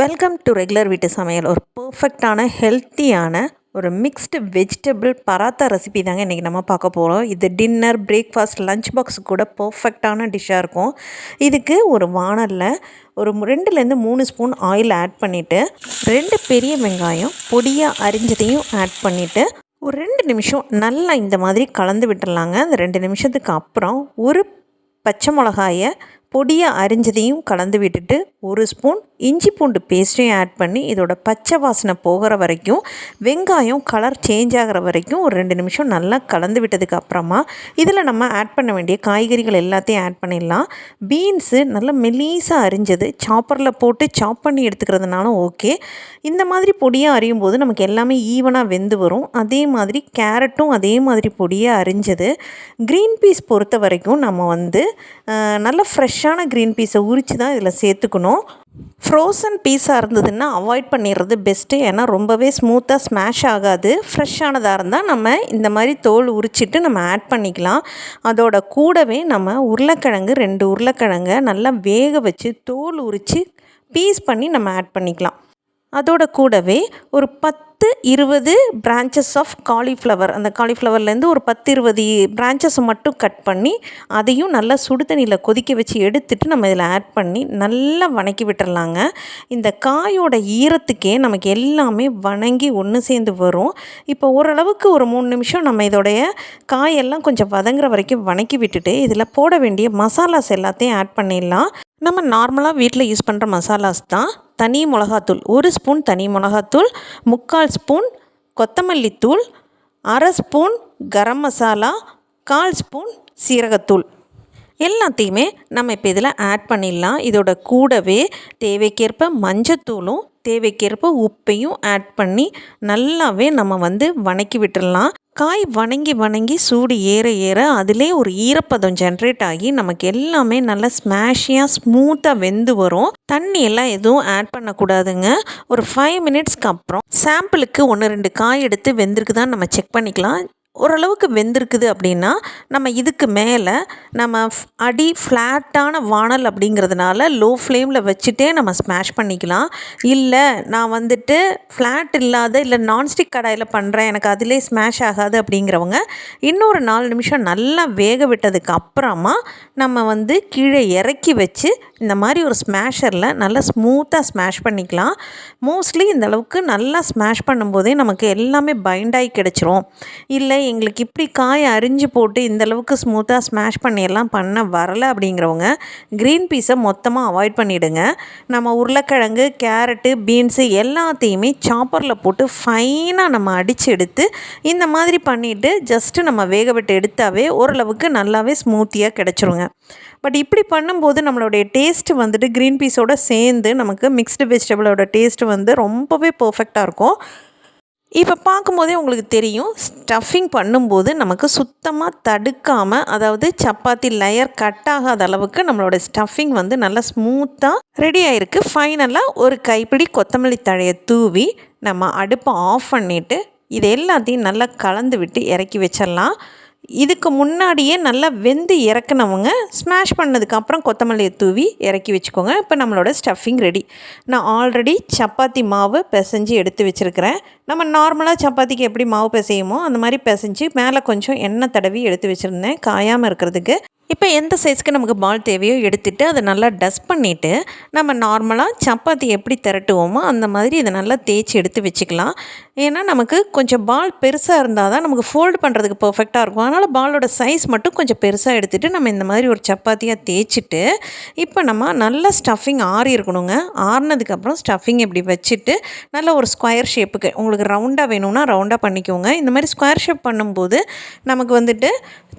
Welcome to regular வீட்டு சமையல். ஒரு பர்ஃபெக்டான ஹெல்த்தியான ஒரு மிக்ஸ்டு வெஜிடபிள் பராத்தா ரெசிபி தாங்க இன்றைக்கி நம்ம பார்க்க போகிறோம் இது டின்னர் பிரேக்ஃபாஸ்ட் லஞ்ச் பாக்ஸ் கூட பர்ஃபெக்டான டிஷ்ஷாக இருக்கும். இதுக்கு ஒரு வானலில் ஒரு ரெண்டுலேருந்து மூணு ஸ்பூன் ஆயில் ஆட் பண்ணிவிட்டு ரெண்டு பெரிய வெங்காயம் பொடியாக அரிஞ்சதையும் ஆட் பண்ணிவிட்டு ஒரு ரெண்டு நிமிஷம் நல்லா இந்த மாதிரி கலந்து விட்டுடலாங்க. அந்த ரெண்டு நிமிஷத்துக்கு அப்புறம் ஒரு பச்சை மிளகாயை பொடியாக அரிஞ்சதையும் கலந்து விட்டுட்டு ஒரு ஸ்பூன் இஞ்சி பூண்டு பேஸ்ட்டையும் ஆட் பண்ணி இதோட பச்சை வாசனை போகிற வரைக்கும் வெங்காயம் கலர் சேஞ்ச் ஆகிற வரைக்கும் ஒரு ரெண்டு நிமிஷம் நல்லா கலந்து விட்டதுக்கு அப்புறமா இதில் நம்ம ஆட் பண்ண வேண்டிய காய்கறிகள் எல்லாத்தையும் ஆட் பண்ணிடலாம். பீன்ஸு நல்லா மெலீஸாக அரிஞ்சது சாப்பரில் போட்டு சாப் பண்ணி எடுத்துக்கிறதுனாலும் ஓகே இந்த மாதிரி பொடியாக அரியும் போது நமக்கு எல்லாமே ஈவனாக வெந்து வரும். அதே மாதிரி கேரட்டும் அதே மாதிரி பொடியாக அரிஞ்சது. க்ரீன் பீஸ் பொறுத்த வரைக்கும் நம்ம வந்து நல்லா ஃப்ரெஷ் ஃப்ரெஷ்ஷான க்ரீன் பீஸை உரித்து தான் இதில் சேர்த்துக்கணும். ஃப்ரோசன் பீஸாக இருந்ததுன்னா அவாய்ட் பண்ணிடுறது பெஸ்ட்டு. ஏன்னா ரொம்பவே ஸ்மூத்தாக ஸ்மாஷ் ஆகாது. ஃப்ரெஷ்ஷானதாக இருந்தால் நம்ம இந்த மாதிரி தோல் உரிச்சிட்டு நம்ம ஆட் பண்ணிக்கலாம். அதோட கூடவே நம்ம உருளைக்கிழங்கு ரெண்டு உருளைக்கிழங்கை நல்லா வேக வச்சு தோல் உரித்து பீஸ் பண்ணி நம்ம ஆட் பண்ணிக்கலாம். அதோட கூடவே ஒரு பத்து பத்து இருபது பிரான்ச்சஸ் ஆஃப் காலிஃப்ளவர் அந்த காலிஃப்ளவர்லேருந்து ஒரு பத்து இருபது பிரான்ச்சஸை மட்டும் கட் பண்ணி அதையும் நல்லா சுடு தண்ணியில் கொதிக்க வச்சு எடுத்துட்டு நம்ம இதில் ஆட் பண்ணி நல்லா வணக்கி விட்டுறலாங்க. இந்த காயோட ஈரத்துக்கே நமக்கு எல்லாமே வணங்கி ஒன்று சேர்ந்து வரும். இப்போ ஓரளவுக்கு ஒரு மூணு நிமிஷம் நம்ம இதோடைய காயெல்லாம் கொஞ்சம் வதங்குற வரைக்கும் வணக்கி விட்டுட்டு இதில் போட வேண்டிய மசாலாஸ் எல்லாத்தையும் ஆட் பண்ணிடலாம். நம்ம நார்மலாக வீட்டில் யூஸ் பண்ணுற மசாலாஸ் தான். தனி மிளகாத்தூள் ஒரு ஸ்பூன் தனி மிளகாத்தூள் முக்கால் ஸ்பூன் கொத்தமல்லித்தூள் அரை ஸ்பூன் கரம் மசாலா கால் ஸ்பூன் சீரகத்தூள். எல்லாத்தையுமே நம்ம இப்போ இதில் ஆட் பண்ணிடலாம். இதோட கூடவே தேவைக்கேற்ப மஞ்சத்தூளும் தேவைக்கேற்ப உப்பையும் ஆட் பண்ணி நல்லாவே நம்ம வந்து வணக்கி விட்டுடலாம் காய் வணங்கி வணங்கி சூடு ஏற ஏற அதிலே ஒரு ஈரப்பதம் ஜென்ரேட் ஆகி நமக்கு எல்லாமே நல்லா ஸ்மாஷியாக ஸ்மூத்தாக வெந்து வரும். தண்ணி எல்லாம் எதுவும் ஆட் பண்ணக்கூடாதுங்க. ஒரு ஃபைவ் மினிட்ஸ்க்கு அப்புறம் சாம்பிளுக்கு ஒன்று ரெண்டு காய் எடுத்து வெந்திருக்கு தான் நம்ம செக் பண்ணிக்கலாம். ஓரளவுக்கு வெந்திருக்குது அப்படின்னா நம்ம இதுக்கு மேலே நம்ம அடி ஃப்ளாட்டான வானல் அப்படிங்கிறதுனால லோ ஃப்ளேமில் வச்சுட்டே நம்ம ஸ்மாஷ் பண்ணிக்கலாம். இல்லை நான் வந்துட்டு ஃப்ளாட் இல்லாத இல்லை நான்ஸ்டிக் கடாயில் பண்ணுறேன் எனக்கு அதிலே ஸ்மாஷ் ஆகாது அப்படிங்கிறவங்க இன்னொரு நாலு நிமிஷம் நல்லா வேக விட்டதுக்கு அப்புறமா நம்ம வந்து கீழே இறக்கி வச்சு இந்த மாதிரி ஒரு ஸ்மாஷரில் நல்லா ஸ்மூத்தாக ஸ்மாஷ் பண்ணிக்கலாம். மோஸ்ட்லி இந்த அளவுக்கு நல்லா ஸ்மாஷ் பண்ணும்போதே நமக்கு எல்லாமே பைண்டாகி கிடச்சிரும். இல்லை எங்களுக்கு இப்படி காய் அரிஞ்சு போட்டு இந்தளவுக்கு ஸ்மூத்தாக ஸ்மாஷ் பண்ணியெல்லாம் பண்ண வரலை அப்படிங்கிறவங்க க்ரீன் பீஸை மொத்தமாக அவாய்ட் பண்ணிவிடுங்க நம்ம உருளைக்கிழங்கு கேரட்டு பீன்ஸு எல்லாத்தையுமே சாப்பரில் போட்டு ஃபைனாக நம்ம அடித்து எடுத்து இந்த மாதிரி பண்ணிவிட்டு ஜஸ்ட்டு நம்ம வேக விட்டு எடுத்தாவே ஓரளவுக்கு நல்லாவே ஸ்மூத்தியாக கிடச்சிருங்க. பட் இப்படி பண்ணும்போது நம்மளுடைய டேஸ்ட்டு வந்துட்டு க்ரீன் பீஸோடு சேர்ந்து நமக்கு மிக்ஸ்டு வெஜிடபிளோட டேஸ்ட்டு வந்து ரொம்பவே பர்ஃபெக்டாக இருக்கும். இப்போ பார்க்கும்போதே உங்களுக்கு தெரியும் ஸ்டஃபிங் பண்ணும்போது நமக்கு சுத்தமாக தடுக்காமல் அதாவது சப்பாத்தி லேயர் கட் ஆகாத அளவுக்கு நம்மளோட ஸ்டஃபிங் வந்து நல்லா ஸ்மூத்தாக ரெடி ஆகிருக்கு ஃபைனலாக ஒரு கைப்பிடி கொத்தமல்லி தழையை தூவி நம்ம அடுப்பை ஆஃப் பண்ணிவிட்டு இது எல்லாத்தையும் நல்லா கலந்து விட்டு இறக்கி வச்சிடலாம். இதுக்கு முன்னாடியே நல்லா வெந்து இறக்குனவங்க ஸ்மாஷ் பண்ணதுக்கப்புறம் கொத்தமல்லியை தூவி இறக்கி வச்சுக்கோங்க. இப்போ நம்மளோட ஸ்டஃபிங் ரெடி நான் ஆல்ரெடி சப்பாத்தி மாவு பிசைஞ்சு எடுத்து வச்சுருக்கிறேன். நம்ம நார்மலாக சப்பாத்திக்கு எப்படி மாவு பிசையுமோ அந்த மாதிரி பிசைஞ்சு மேலே கொஞ்சம் எண்ணெய் தடவி எடுத்து வச்சுருந்தேன். காயாமல் இருக்கிறதுக்கு. இப்போ எந்த சைஸ்க்கு நமக்கு பால் தேவையோ எடுத்துகிட்டு அதை நல்லா டஸ்ட் பண்ணிவிட்டு நம்ம நார்மலாக சப்பாத்தி எப்படி திரட்டுவோமோ அந்த மாதிரி இதை நல்லா தேய்ச்சி எடுத்து வச்சுக்கலாம். ஏன்னா நமக்கு கொஞ்சம் பால் பெருசாக இருந்தால் தான் நமக்கு ஃபோல்டு பண்ணுறதுக்கு பர்ஃபெக்டாக இருக்கும். அதனால் பாலோட சைஸ் மட்டும் கொஞ்சம் பெருசாக எடுத்துகிட்டு நம்ம இந்த மாதிரி ஒரு சப்பாத்தியாக தேய்ச்சிட்டு இப்போ நம்ம நல்லா ஸ்டஃபிங் ஆறி இருக்கணுங்க. ஆறினதுக்கப்புறம் ஸ்டஃபிங் இப்படி வச்சுட்டு நல்ல ஒரு ஸ்கொயர் ஷேப்புக்கு உங்களுக்கு ரவுண்டாக வேணும்னா ரவுண்டாக பண்ணிக்கோங்க. இந்த மாதிரி ஸ்கொயர் ஷேப் பண்ணும்போது நமக்கு வந்துட்டு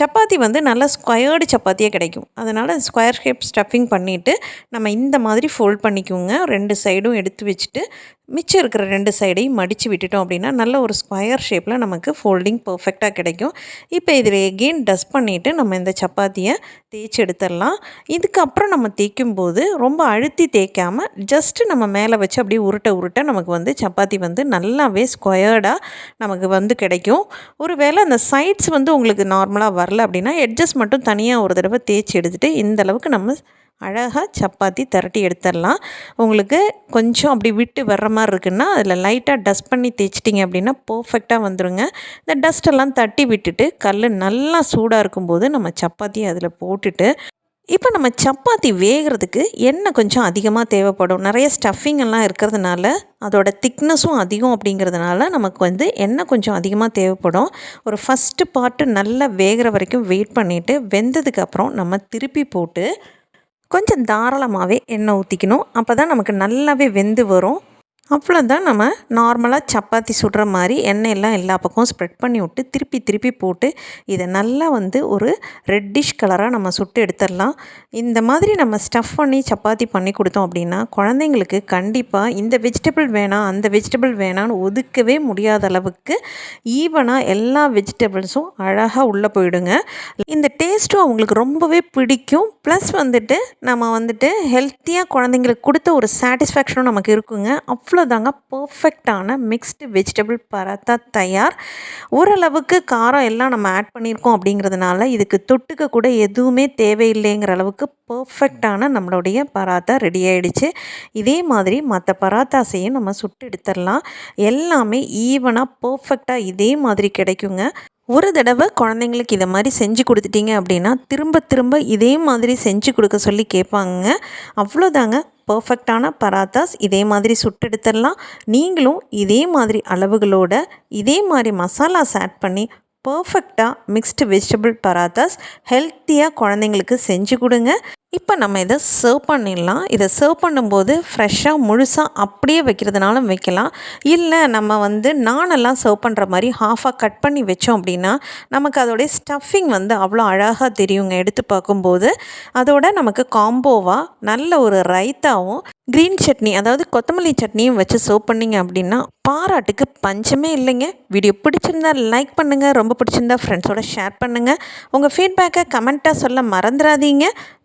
சப்பாத்தி வந்து நல்லா ஸ்கொயர்டு சப்பாத்தியே கிடைக்கும். அதனால் ஸ்கொயர் ஷேப் ஸ்டஃபிங் பண்ணிவிட்டு நம்ம இந்த மாதிரி ஃபோல்ட் பண்ணிக்கோங்க ரெண்டு சைடும் எடுத்து வச்சுட்டு மிச்சம் இருக்கிற ரெண்டு சைடையும் மடித்து விட்டுட்டோம் அப்படின்னா நல்ல ஒரு ஸ்கொயர் ஷேப்பில் நமக்கு ஃபோல்டிங் பர்ஃபெக்டாக கிடைக்கும். இப்போ இதில் எகெயின் டஸ்ட் பண்ணிவிட்டு நம்ம இந்த சப்பாத்தியை தேய்ச்சி எடுத்துடலாம். இதுக்கப்புறம் நம்ம தேய்க்கும் போது ரொம்ப அழுத்தி தேய்க்காமல் ஜஸ்ட்டு நம்ம மேலே வச்சு அப்படியே உருட்ட உருட்ட நமக்கு வந்து சப்பாத்தி வந்து நல்லாவே ஸ்கொயர்டாக நமக்கு வந்து கிடைக்கும். ஒரு வேளை அந்த சைட்ஸ் வந்து உங்களுக்கு நார்மலாக வரல அப்படின்னா எட்ஜஸ் மட்டும் தனியாக ஒரு தடவை தேய்ச்சி எடுத்துகிட்டு இந்தளவுக்கு நம்ம அழகாக சப்பாத்தி திரட்டி எடுத்துடலாம். உங்களுக்கு கொஞ்சம் அப்படி விட்டு வர்ற மாதிரி இருக்குன்னா அதில் லைட்டாக டஸ்ட் பண்ணி தேய்ச்சிட்டிங்க அப்படின்னா பர்ஃபெக்டாக வந்துடுங்க இந்த டஸ்ட்டெல்லாம் தட்டி விட்டுட்டு கல் நல்லா சூடாக இருக்கும்போது நம்ம சப்பாத்தியை அதில் போட்டுட்டு இப்போ நம்ம சப்பாத்தி வேகிறதுக்கு எண்ணெய் கொஞ்சம் அதிகமாக தேவைப்படும். நிறைய ஸ்டஃபிங் எல்லாம் இருக்கிறதுனால அதோட திக்னஸும் அதிகம் அப்படிங்கிறதுனால நமக்கு வந்து எண்ணெய் கொஞ்சம் அதிகமாக தேவைப்படும். ஒரு ஃபஸ்ட்டு பார்ட்டு நல்லா வேகிற வரைக்கும் வெயிட் பண்ணிவிட்டு வெந்ததுக்கப்புறம் நம்ம திருப்பி போட்டு கொஞ்சம் தாராளமாகவே எண்ணெய் ஊற்றிக்கணும். அப்போ தான் நமக்கு நல்லாவே வெந்து வரும். அவ்வளோதான் நம்ம நார்மலாக சப்பாத்தி சுடுற மாதிரி எண்ணெயெல்லாம் எல்லா பக்கமும் ஸ்ப்ரெட் பண்ணி விட்டு திருப்பி திருப்பி போட்டு இதை நல்லா வந்து ஒரு ரெட்டிஷ் கலராக நம்ம சுட்டு எடுத்துடலாம். இந்த மாதிரி நம்ம ஸ்டஃப் பண்ணி சப்பாத்தி பண்ணி கொடுத்தோம் அப்படின்னா குழந்தைங்களுக்கு கண்டிப்பாக இந்த வெஜிடபிள் வேணாம் அந்த வெஜிடபிள் வேணான்னு ஒதுக்கவே முடியாத அளவுக்கு ஈவனாக எல்லா வெஜிடபிள்ஸும் அழகாக உள்ளே போயிடுங்க. இந்த டேஸ்ட்டும் அவங்களுக்கு ரொம்பவே பிடிக்கும். ப்ளஸ் வந்துட்டு நம்ம வந்துட்டு ஹெல்த்தியாக குழந்தைங்களுக்கு கொடுத்த ஒரு சாட்டிஸ்ஃபேக்ஷனும் நமக்கு இருக்குங்க. அவ்வளோ அவ்வளோதாங்க பர்ஃபெக்டான மிக்ஸ்டு வெஜிடபிள் பராத்தா தயார். ஓரளவுக்கு காரம் எல்லாம் நம்ம ஆட் பண்ணியிருக்கோம் அப்படிங்கிறதுனால இதுக்கு தொட்டுக்க கூட எதுவுமே தேவையில்லைங்கிற அளவுக்கு பர்ஃபெக்டான நம்மளுடைய பராத்தா ரெடி ஆகிடுச்சு இதே மாதிரி மற்ற பராத்தாசையும் நம்ம சுட்டு எடுத்துடலாம். எல்லாமே ஈவனாக பர்ஃபெக்டாக இதே மாதிரி கிடைக்குங்க. ஒரு தடவை குழந்தைங்களுக்கு இதை மாதிரி செஞ்சு கொடுத்துட்டீங்க அப்படின்னா திரும்ப திரும்ப இதே மாதிரி செஞ்சு கொடுக்க சொல்லி கேட்பாங்க அவ்வளோதாங்க. பர்ஃபெக்டான பராத்தாஸ் இதே மாதிரி சுட்டெடுத்துடலாம் நீங்களும் இதே மாதிரி அளவுகளோட இதே மாதிரி மசாலாஸ் ஆட் பண்ணி பர்ஃபெக்டாக மிக்ஸ்டு வெஜிடபிள் பராத்தாஸ் ஹெல்த்தியாக குழந்தைங்களுக்கு செஞ்சு கொடுங்க. இப்போ நம்ம இதை சர்வ் பண்ணிடலாம். இதை சர்வ் பண்ணும்போது ஃப்ரெஷ்ஷாக முழுசாக அப்படியே வைக்கிறதுனாலும் வைக்கலாம். இல்லை நம்ம வந்து நானெல்லாம் சர்வ் பண்ணுற மாதிரி ஹாஃபாக கட் பண்ணி வச்சோம் அப்படின்னா நமக்கு அதோடைய ஸ்டஃபிங் வந்து அவ்வளோ அழகாக தெரியுங்க. எடுத்து பார்க்கும்போது அதோட நமக்கு காம்போவாக நல்ல ஒரு ரைத்தாவும் க்ரீன் சட்னி அதாவது கொத்தமல்லி சட்னியும் வச்சு சர்வ் பண்ணிங்க அப்படின்னா பாராட்டுக்கு பஞ்சமே இல்லைங்க. வீடியோ பிடிச்சிருந்தா லைக் பண்ணுங்கள் ரொம்ப பிடிச்சிருந்தா ஃப்ரெண்ட்ஸோட ஷேர் பண்ணுங்கள் உங்கள் ஃபீட்பேக்கை கமெண்ட்டாக சொல்ல மறந்துடாதீங்க.